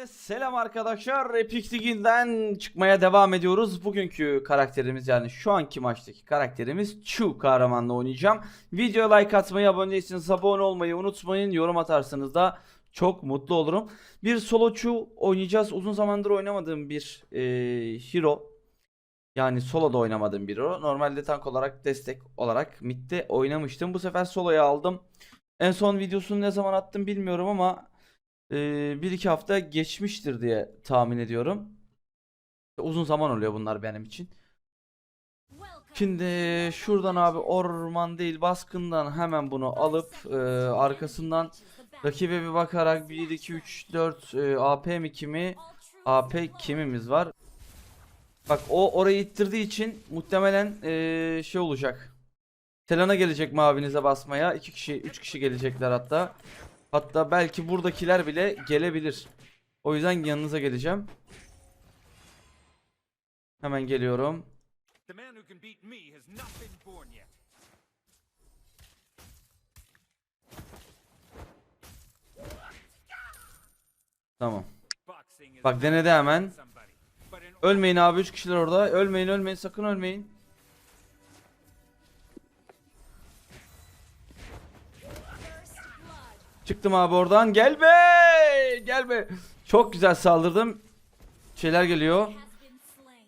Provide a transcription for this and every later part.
Herkese selam arkadaşlar. Epic Ligi'nden çıkmaya devam ediyoruz. Bugünkü karakterimiz yani şu anki maçtaki karakterimiz Chu kahramanla oynayacağım. Videoya like atmayı, abone değilseniz abone olmayı unutmayın. Yorum atarsanız da çok mutlu olurum. Bir solo Chu oynayacağız. Uzun zamandır oynamadığım bir e, hero. Yani soloda oynamadığım bir hero. Normalde tank olarak destek olarak midde oynamıştım. Bu sefer soloya aldım. En son videosunu ne zaman attım bilmiyorum ama bir iki hafta geçmiştir diye tahmin ediyorum. Uzun zaman oluyor bunlar benim için. Şimdi şuradan abi orman değil baskından hemen bunu alıp e, arkasından rakibe bir bakarak 1 2 3 4 e, AP mi kimi AP kimimiz var. Bak o orayı ittirdiği için muhtemelen e, şey olacak. Selena gelecek mavinize basmaya. 2 kişi 3 kişi gelecekler hatta. Hatta belki buradakiler bile gelebilir. O yüzden yanınıza geleceğim. Hemen geliyorum. Tamam. Bak denedi hemen. Ölmeyin abi 3 kişiler orada. Ölmeyin ölmeyin sakın ölmeyin. Çıktım abi oradan. Gel be! Gel be! Çok güzel saldırdım. Şeyler geliyor.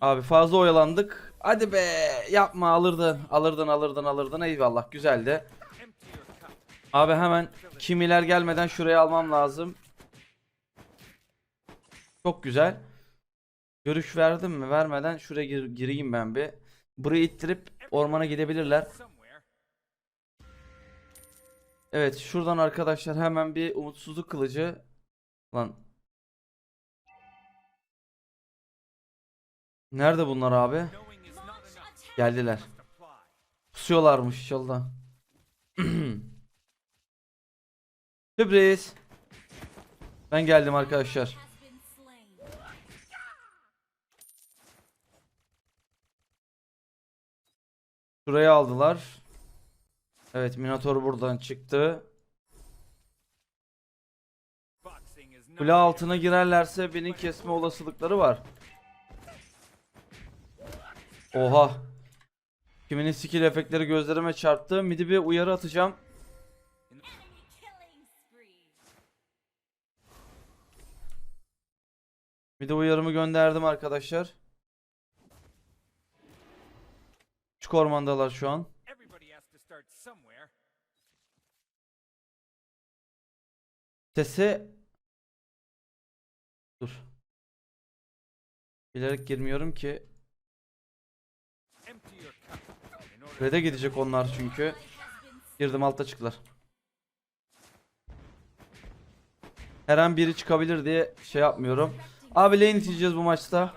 Abi fazla oyalandık. Hadi be! Yapma alırdın. Alırdın alırdın alırdın. Eyvallah güzeldi. Abi hemen kimiler gelmeden şuraya almam lazım. Çok güzel. Görüş verdim mi? Vermeden şuraya gir- gireyim ben bir. Burayı ittirip ormana gidebilirler. Evet şuradan arkadaşlar hemen bir umutsuzluk kılıcı. Lan. Nerede bunlar abi? Geldiler. Pusuyorlarmış inşallah. Sürpriz. Ben geldim arkadaşlar. Şurayı aldılar. Evet Minotaur buradan çıktı. Kule altına girerlerse beni kesme olasılıkları var. Oha. Kiminin skill efektleri gözlerime çarptı. Midi bir uyarı atacağım. Midi uyarımı gönderdim arkadaşlar. Küçük ormandalar şu an. Sesi Dur. Bilerek girmiyorum ki. Red'e gidecek onlar çünkü. Girdim altta çıktılar. Her an biri çıkabilir diye şey yapmıyorum. Abi lane iteceğiz bu maçta.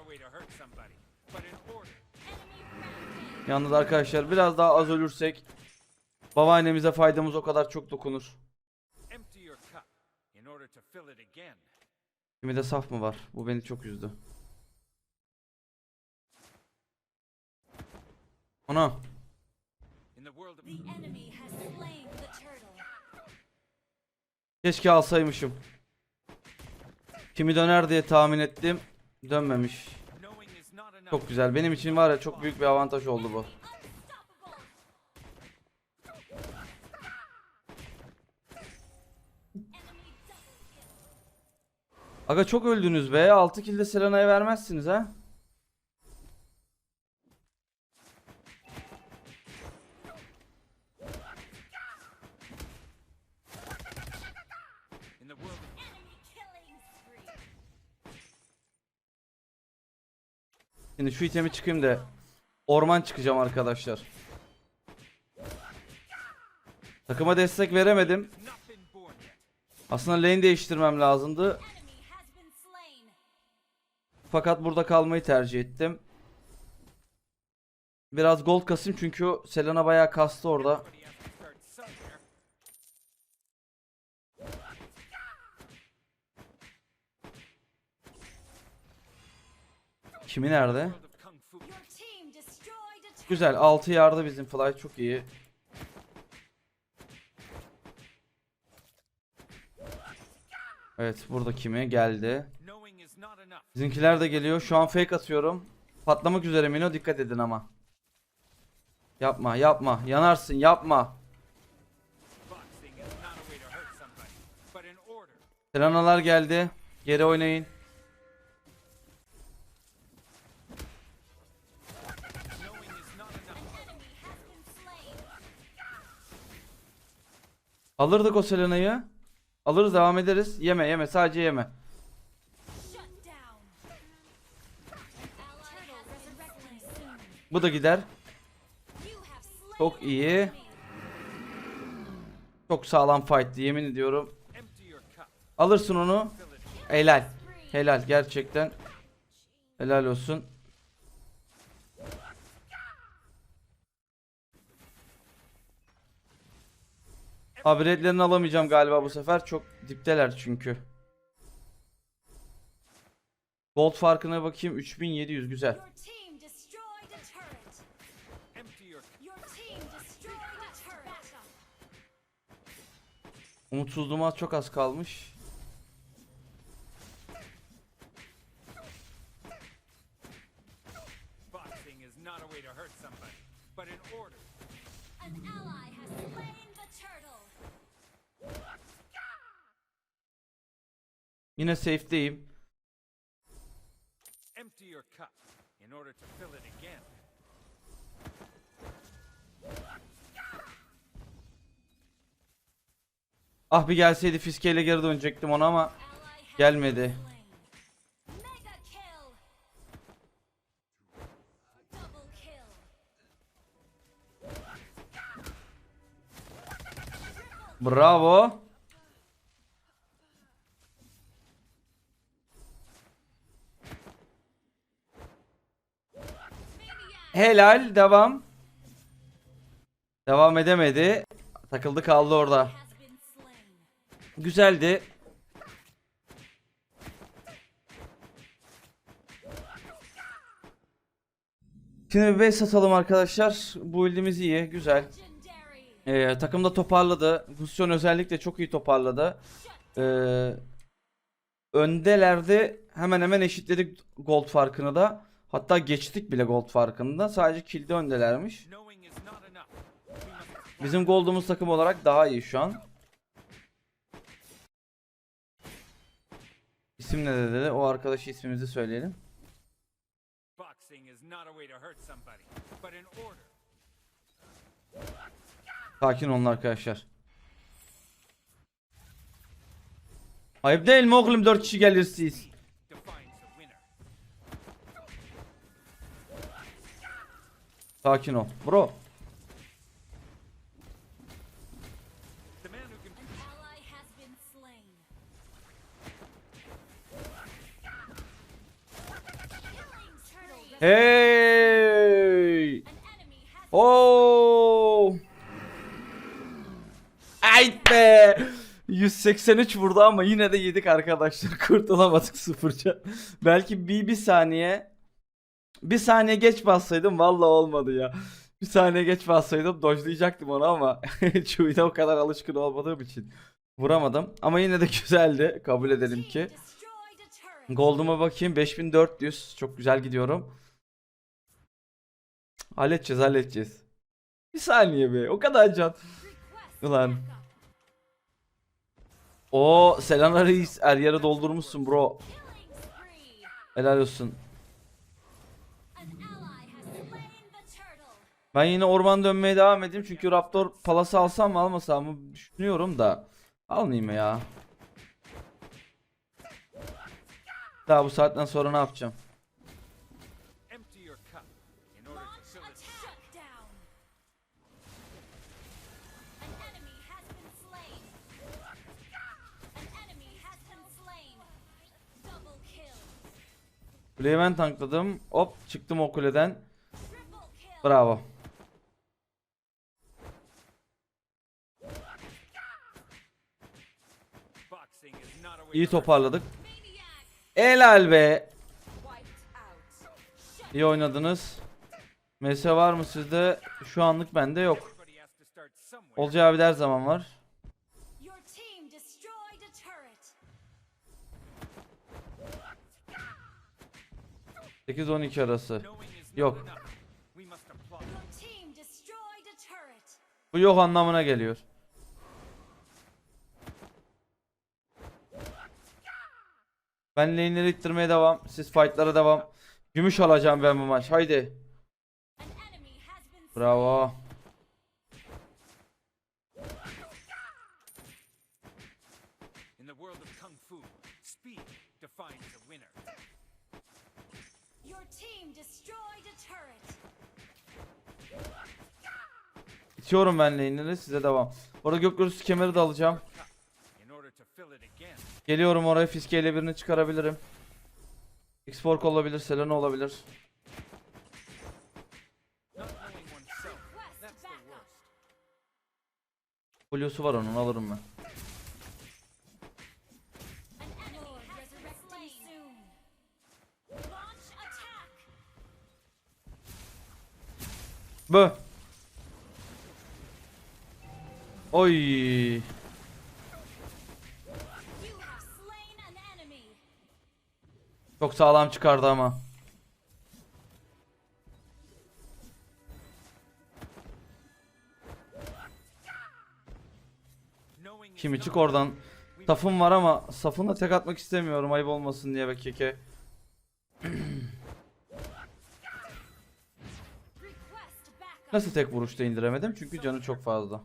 Yalnız arkadaşlar biraz daha az ölürsek babaannemize faydamız o kadar çok dokunur. Empty your cup. In order to fill it again. Kimi de saf mı var? Bu beni çok üzdü. Ana. In the world of Keşke alsaymışım. Kimi döner diye tahmin ettim. Dönmemiş. Çok güzel. Benim için var ya çok büyük bir avantaj oldu bu. Aga çok öldünüz be. 6 kill de Selena'ya vermezsiniz ha. Şimdi şu itemi çıkayım da orman çıkacağım arkadaşlar. Takıma destek veremedim. Aslında lane değiştirmem lazımdı. Fakat burada kalmayı tercih ettim. Biraz gold kasayım çünkü Selena bayağı kastı orada. Kimi nerede? Güzel 6 yardı bizim fly çok iyi. Evet burada kimi geldi. Bizimkiler de geliyor. Şu an fake atıyorum. Patlamak üzere Mino dikkat edin ama. Yapma yapma. Yanarsın yapma. Tranalar geldi. Geri oynayın. Alırdık o Selena'yı. Alırız devam ederiz. Yeme yeme sadece yeme. Bu da gider. Çok iyi. Çok sağlam fight'ti yemin ediyorum. Alırsın onu. Helal. Helal gerçekten. Helal olsun. Abi redlerini alamayacağım galiba bu sefer. Çok dipteler çünkü. Gold farkına bakayım. 3700 güzel. Has slain the turtle. Yine safe'deyim. Empty your cup in order to fill it again. Ah bir gelseydi fiskeyle geri dönecektim ona ama gelmedi. Bravo. Helal devam. Devam edemedi. Takıldı kaldı orada. Güzeldi. Şimdi bir satalım arkadaşlar. Bu build'imiz iyi, güzel. Ee, takım da toparladı. Gusyon özellikle çok iyi toparladı. Ee, öndelerde hemen hemen eşitledik gold farkını da. Hatta geçtik bile gold farkını da. Sadece kill'de öndelermiş. Bizim gold'umuz takım olarak daha iyi şu an. İsim ne dedi? O arkadaşı ismimizi söyleyelim. Sakin olun arkadaşlar. Ayıp değil mi oğlum 4 kişi gelirsiniz? Sakin ol. Bro. Hey. Oo. Ay be. 183 vurdu ama yine de yedik arkadaşlar. Kurtulamadık sıfırca. Belki bir, bir saniye bir saniye geç bassaydım vallahi olmadı ya. Bir saniye geç bassaydım dojlayacaktım onu ama Çuğ'da o kadar alışkın olmadığım için vuramadım. Ama yine de güzeldi. Kabul edelim ki. Gold'uma bakayım 5400. Çok güzel gidiyorum. Halledeceğiz halledeceğiz. Bir saniye be o kadar can. Ulan. O Selena Reis her yere doldurmuşsun bro. Helal olsun. Ben yine orman dönmeye devam edeyim çünkü Raptor palası alsam mı almasam mı düşünüyorum da. Almayayım ya. Daha bu saatten sonra ne yapacağım? Kuleyi tankladım. Hop çıktım o kuleden. Bravo. İyi toparladık. Helal be. İyi oynadınız. MS var mı sizde? Şu anlık bende yok. Olacağı abi her zaman var. 8-12 arası. Yok. Bu yok anlamına geliyor. Ben lane'leri ittirmeye devam. Siz fight'lara devam. Gümüş alacağım ben bu maç. Haydi. Bravo. In the world of kung fu, speed defines the winner. İtiyorum ben lane'leri size devam. Orada gökyüzü kemeri de alacağım. Geliyorum oraya fiskeyle birini çıkarabilirim. X-Fork olabilir, Selena olabilir. Blue'su var onun alırım ben. Bö. Oy. Çok sağlam çıkardı ama. Kimi çık oradan. Safım var ama safına tek atmak istemiyorum ayıp olmasın diye be keke. Nasıl tek vuruşta indiremedim? Çünkü canı çok fazla.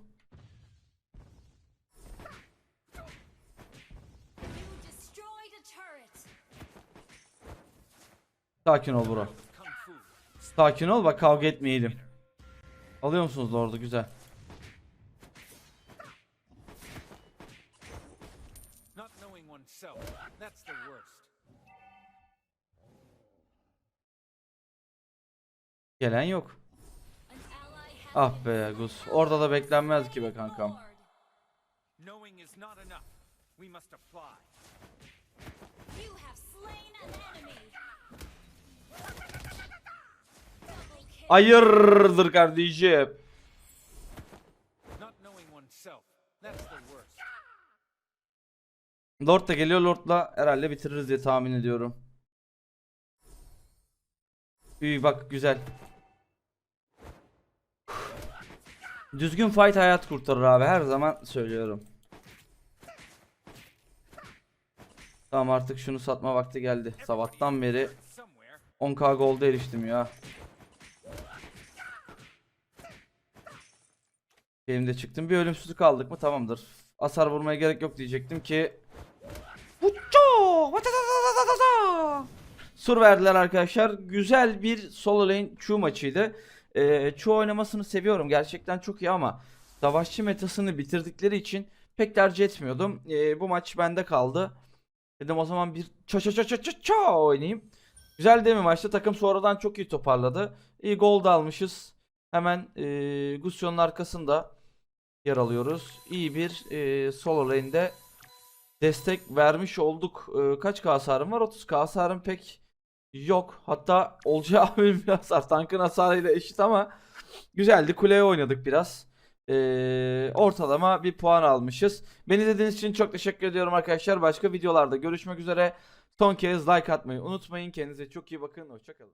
Sakin ol bro. Sakin ol bak kavga etmeyelim. Alıyor musunuz Lord'u? Güzel. Gelen yok. Ah be Gus. Orada da beklenmez ki be kankam. Hayırdır kardeşim. Lord da geliyor Lord'la herhalde bitiririz diye tahmin ediyorum. İyi bak güzel. Düzgün fight hayat kurtarır abi her zaman söylüyorum. Tamam artık şunu satma vakti geldi. Sabahtan beri Somewhere, 10k gold'a eriştim ya. Benim de çıktım. Bir ölümsüzlük aldık mı tamamdır. Hasar vurmaya gerek yok diyecektim ki. Sur verdiler arkadaşlar. Güzel bir solo lane Chu maçıydı. Ee, Chu oynamasını seviyorum. Gerçekten çok iyi ama savaşçı metasını bitirdikleri için pek tercih etmiyordum. Ee, bu maç bende kaldı. Dedim o zaman bir ça ça ça ça ça ça oynayayım. Güzel değil mi maçta? Takım sonradan çok iyi toparladı. İyi gol da almışız. Hemen e, Gusion'un arkasında yer alıyoruz. İyi bir e, solo lane'de destek vermiş olduk. E, kaç K hasarım var? 30 K hasarım pek yok. Hatta Olcay abim hasar. Tankın hasarıyla eşit ama güzeldi. Kuleye oynadık biraz. E, ortalama bir puan almışız. Beni izlediğiniz için çok teşekkür ediyorum arkadaşlar. Başka videolarda görüşmek üzere. Son kez like atmayı unutmayın. Kendinize çok iyi bakın. Hoşçakalın.